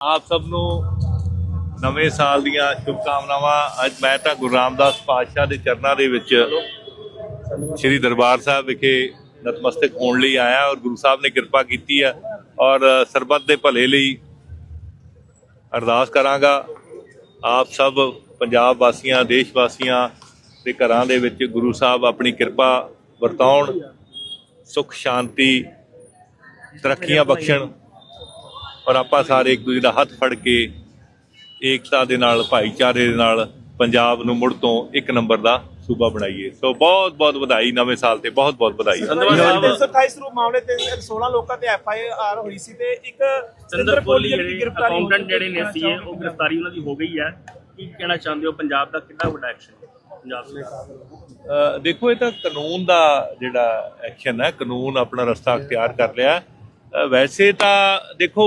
ਆਪ ਸਭ ਨੂੰ ਨਵੇਂ ਸਾਲ ਦੀਆਂ ਸ਼ੁਭਕਾਮਨਾਵਾਂ। ਅੱਜ ਮੈਂ ਤਾਂ ਗੁਰੂ ਰਾਮਦਾਸ ਪਾਤਸ਼ਾਹ ਦੇ ਚਰਨਾਂ ਦੇ ਵਿੱਚ ਸ੍ਰੀ ਦਰਬਾਰ ਸਾਹਿਬ ਵਿਖੇ ਨਤਮਸਤਕ ਹੋਣ ਲਈ ਆਇਆ ਔਰ ਗੁਰੂ ਸਾਹਿਬ ਨੇ ਕਿਰਪਾ ਕੀਤੀ ਹੈ ਔਰ ਸਰਬੱਤ ਦੇ ਭਲੇ ਲਈ ਅਰਦਾਸ ਕਰਾਂਗਾ। ਆਪ ਸਭ ਪੰਜਾਬ ਵਾਸੀਆਂ, ਦੇਸ਼ ਵਾਸੀਆਂ ਦੇ ਘਰਾਂ ਦੇ ਵਿੱਚ ਗੁਰੂ ਸਾਹਿਬ ਆਪਣੀ ਕਿਰਪਾ ਵਰਤਾਉਣ, ਸੁਖ, ਸ਼ਾਂਤੀ, ਤਰੱਕੀਆਂ ਬਖਸ਼ਣ ਔਰ ਆਪਾਂ ਸਾਰੇ ਇੱਕ ਦੂਜੇ ਦਾ ਹੱਥ ਫੜ ਕੇ ਏਕਤਾ ਦੇ ਨਾਲ ਭਾਈਚਾਰੇ ਦੇ ਨਾਲ ਪੰਜਾਬ ਨੂੰ ਮੁੜ ਤੋਂ ਇੱਕ ਨੰਬਰ ਦਾ ਸੂਬਾ ਬਣਾਈਏ। ਸੋ ਬਹੁਤ ਬਹੁਤ ਵਧਾਈ ਨਵੇਂ ਸਾਲ ਤੇ ਬਹੁਤ ਬਹੁਤ ਵਧਾਈ। ਧੰਨਵਾਦ ਸਾਹਿਬ। 328 ਰੂਪ ਮਾਮਲੇ ਤੇ 16 ਲੋਕਾਂ ਤੇ ਐਫ ਆਈ ਆਰ ਹੋਈ ਸੀ ਤੇ ਇੱਕ ਸਿੰਦਰ ਕੋਹਲੀ ਦੀ ਜਿਹੜੇ ਗ੍ਰਿਫਤਾਰੀ ਹੋਈ ਅਕਾਊਂਟੈਂਟ ਜਿਹੜੇ ਨੇ ਕਹਿਣਾ ਸੀਏ ਉਹ ਗ੍ਰਿਫਤਾਰੀ ਉਹਨਾਂ ਦੀ ਹੋ ਗਈ ਹੈ। ਕੀ ਕਹਿਣਾ ਚਾਹੁੰਦੇ ਹੋ? ਪੰਜਾਬ ਦਾ ਕਿੰਨਾ ਵੱਡਾ ਐਕਸ਼ਨ ਪੰਜਾਬ ਸਰਕਾਰ ਅ, ਦੇਖੋ ਇਹ ਤਾਂ ਕਾਨੂੰਨ ਦਾ ਜਿਹੜਾ ਐਕਸ਼ਨ ਹੈ ਕਾਨੂੰਨ ਆਪਣਾ ਰਸਤਾ ਅਖਤਿਆਰ ਕਰ ਲਿਆ। ਵੈਸੇ ਤਾਂ ਦੇਖੋ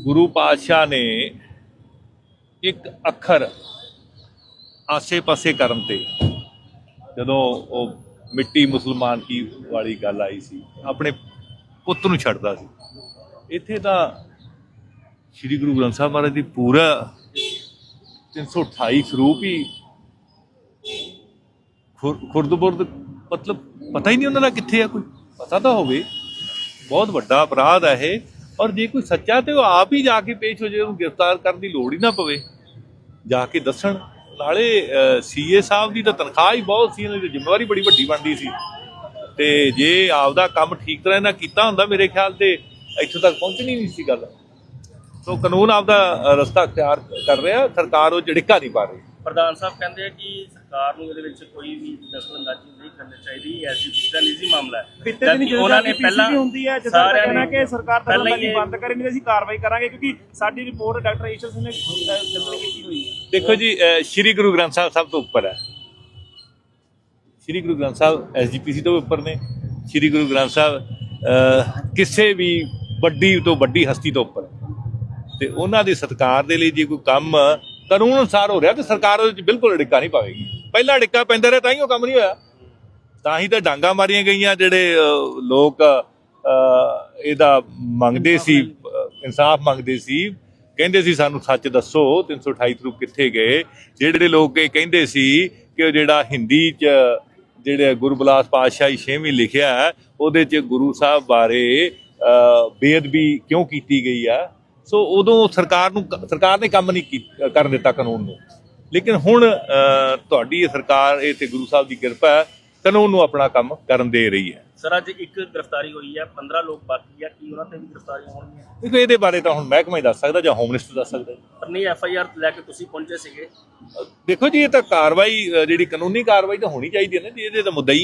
ਗੁਰੂ ਪਾਤਸ਼ਾਹ ਨੇ ਇੱਕ ਅੱਖਰ ਆਸੇ-ਪਾਸੇ ਕਰਨ ਤੇ ਜਦੋਂ ਉਹ ਮਿੱਟੀ ਮੁਸਲਮਾਨ ਕੀ ਵਾਲੀ ਗੱਲ ਆਈ ਸੀ, ਆਪਣੇ ਪੁੱਤ ਨੂੰ ਛੱਡਦਾ ਸੀ। ਇੱਥੇ ਤਾਂ ਸ੍ਰੀ ਗੁਰੂ ਗ੍ਰੰਥ ਸਾਹਿਬ ਮਹਾਰਾਜ ਦੀ ਪੂਰਾ 328 ਸਰੂਪ ਹੀ ਖੁਰ- ਖੁਰਦ-ਬੁਰਦ, ਮਤਲਬ ਪਤਾ ਹੀ ਨਹੀਂ ਉਹਨਾਂ ਦਾ ਕਿੱਥੇ ਆ ਕੋਈ। ਪਤਾ ਤਾਂ ਹੋਵੇ। ਬਹੁਤ ਵੱਡਾ ਅਪਰਾਧ ਹੈ ਇਹ। ਔਰ ਜੇ ਕੋਈ ਸੱਚਾ ਤੇ ਉਹ ਆਪ ਹੀ ਜਾ ਕੇ ਪੇਸ਼ ਹੋ ਜਾਏ, ਉਹਨੂੰ ਗ੍ਰਿਫਤਾਰ ਕਰਨ ਦੀ ਲੋੜ ਹੀ ਨਾ ਪਵੇ। ਜਾ ਕੇ ਦੱਸਣ। ਨਾਲੇ ਸੀਏ ਸਾਹਿਬ ਦੀ ਤਾਂ ਤਨਖਾਹ ਹੀ ਬਹੁਤ ਸੀ, ਇਹਨਾਂ ਦੀ ਜ਼ਿੰਮੇਵਾਰੀ ਬੜੀ ਵੱਡੀ ਬਣਦੀ ਸੀ। ਤੇ ਜੇ ਆਪਦਾ ਕੰਮ ਠੀਕ ਤਰ੍ਹਾਂ ਨਾਲ ਕੀਤਾ ਹੁੰਦਾ ਮੇਰੇ ਖਿਆਲ ਤੇ, ਇੱਥੋਂ ਤੱਕ ਪਹੁੰਚਣੀ ਨਹੀਂ ਸੀ ਗੱਲ। ਸੋ ਕਾਨੂੰਨ ਆਪਦਾ ਰਸਤਾ ਅਖਤਿਆਰ ਕਰ ਰਿਹਾ। ਸਰਕਾਰ ਉਹ ਝਿੜਕਾ ਨਹੀਂ ਪਾ ਰਹੀ। ਪ੍ਰਧਾਨ ਸਾਹਿਬ ਕਹਿੰਦੇ ਆ ਕਿ ਸਰਕਾਰ ਨੂੰ ਇਹਦੇ ਵਿੱਚ ਕੋਈ ਵੀ ਦਖਲਅੰਦਾਜ਼ੀ ਨਹੀਂ ਕਰਨੀ ਚਾਹੀਦੀ ਐਸਜੀਪੀਸੀ ਦਾ ਨਿੱਜੀ ਮਾਮਲਾ ਹੈ। ਉਹਨਾਂ ਨੇ ਪਹਿਲਾਂ ਹੁੰਦੀ ਹੈ ਜਦੋਂ ਕਹਿਣਾ ਕਿ ਸਰਕਾਰ ਦਖਲਅੰਦਾਜ਼ੀ ਬੰਦ ਕਰੇ ਨਹੀਂ ਅਸੀਂ ਕਾਰਵਾਈ ਕਰਾਂਗੇ ਕਿਉਂਕਿ ਸਾਡੀ ਰਿਪੋਰਟ ਡਾਕਟਰ ਈਸ਼ਰ ਸਿੰਘ ਨੇ ਜਨਰਲ ਕੀਤੀ ਹੋਈ ਹੈ। ਦੇਖੋ ਜੀ ਸ਼੍ਰੀ ਗੁਰੂ ਗ੍ਰੰਥ ਸਾਹਿਬ ਸਭ ਤੋਂ ਉੱਪਰ ਹੈ। ਸ਼੍ਰੀ ਗੁਰੂ ਗ੍ਰੰਥ ਸਾਹਿਬ ਐਸਜੀਪੀਸੀ ਤੋਂ ਉੱਪਰ ਨੇ। ਸ਼੍ਰੀ ਗੁਰੂ ਗ੍ਰੰਥ ਸਾਹਿਬ ਅ, ਕਿਸੇ ਵੀ ਵੱਡੀ ਤੋਂ ਵੱਡੀ ਹਸਤੀ ਤੋਂ ਉੱਪਰ ਹੈ। ਤੇ ਉਹਨਾਂ ਦੇ ਸਤਕਾਰ ਦੇ ਲਈ ਜੇ ਕੋਈ ਕੰਮ ਕਾਨੂੰਨ ਅਨੁਸਾਰ ਹੋ ਰਿਹਾ ਤੇ ਸਰਕਾਰ ਉਹਦੇ ਵਿੱਚ ਬਿਲਕੁਲ ਡਿੱਕਾ ਨਹੀਂ ਪਾਵੇਗੀ। ਪਹਿਲਾਂ ਡਿੱਕਾ ਪੈਂਦਾ ਰਿਹਾ, ਤਾਂ ਹੀ ਉਹ ਕੰਮ ਨਹੀਂ ਹੋਇਆ। ਤਾਂ ਹੀ ਤਾਂ ਡਾਂਗਾ ਮਾਰੀਆਂ ਗਈਆਂ ਜਿਹੜੇ ਲੋਕ ਇਹਦਾ ਮੰਗਦੇ ਸੀ ਇਨਸਾਫ ਮੰਗਦੇ ਸੀ। ਕਹਿੰਦੇ ਸੀ ਸਾਨੂੰ ਸੱਚ ਦੱਸੋ 328 ਰੂਪ ਕਿੱਥੇ ਗਏ? ਜਿਹੜੇ ਲੋਕ ਇਹ ਕਹਿੰਦੇ ਸੀ ਕਿ ਉਹ ਜਿਹੜਾ ਹਿੰਦੀ ਚ, ਜਿਹੜੇ ਗੁਰਬਲਾਸ ਪਾਤਸ਼ਾਹੀ ਛੇਵੀਂ ਲਿਖਿਆ ਉਹਦੇ ਚ ਗੁਰੂ ਸਾਹਿਬ ਬਾਰੇ ਬੇਅਦਬੀ ਕਿਉਂ ਕੀਤੀ ਗਈ ਆ ਸੋ ਉਦੋਂ ਸਰਕਾਰ ਨੂੰ ਸਰਕਾਰ ਨੇ ਕੰਮ ਨਹੀਂ ਕਰਨ ਦਿੱਤਾ ਕਾਨੂੰਨ ਨੂੰ। ਲੇਕਿਨ ਹੁਣ ਤੁਹਾਡੀ ਸਰਕਾਰ ਇਹ ਤੇ ਗੁਰੂ ਸਾਹਿਬ ਦੀ ਕਿਰਪਾ ਹੈ ਕਾਨੂੰਨ ਨੂੰ ਆਪਣਾ ਕੰਮ ਕਰਨ ਦੇ ਰਹੀ ਹੈ। ਸਰ ਅੱਜ ਇੱਕ ਗ੍ਰਿਫਤਾਰੀ ਹੋਈ ਹੈ 15 ਲੋਕ ਬਾਕੀ ਆ ਕੀ ਉਹਨਾਂ ਤੇ ਵੀ ਗ੍ਰਿਫਤਾਰੀਆਂ ਹੋਣਗੀਆਂ? ਦੇਖੋ ਇਹਦੇ ਬਾਰੇ ਤਾਂ ਹੁਣ ਮਹਿਕਮਾ ਹੀ ਦੱਸ ਸਕਦਾ ਜਾਂ ਹੋਮ ਮਿਨਿਸਟਰ ਦੱਸ ਸਕਦਾ। ਪਰ ਨਹੀਂ ਐਫ ਆਈ ਆਰ ਲੈ ਕੇ ਤੁਸੀਂ ਪਹੁੰਚੇ ਸੀਗੇ। ਦੇਖੋ ਜੀ ਇਹ ਤਾਂ ਕਾਰਵਾਈ ਜਿਹੜੀ ਕਾਨੂੰਨੀ ਕਾਰਵਾਈ ਤਾਂ ਹੋਣੀ ਚਾਹੀਦੀ ਹੈ ਨਾ ਜੀ ਇਹਦੇ ਤਾਂ ਮੁੱਦਾ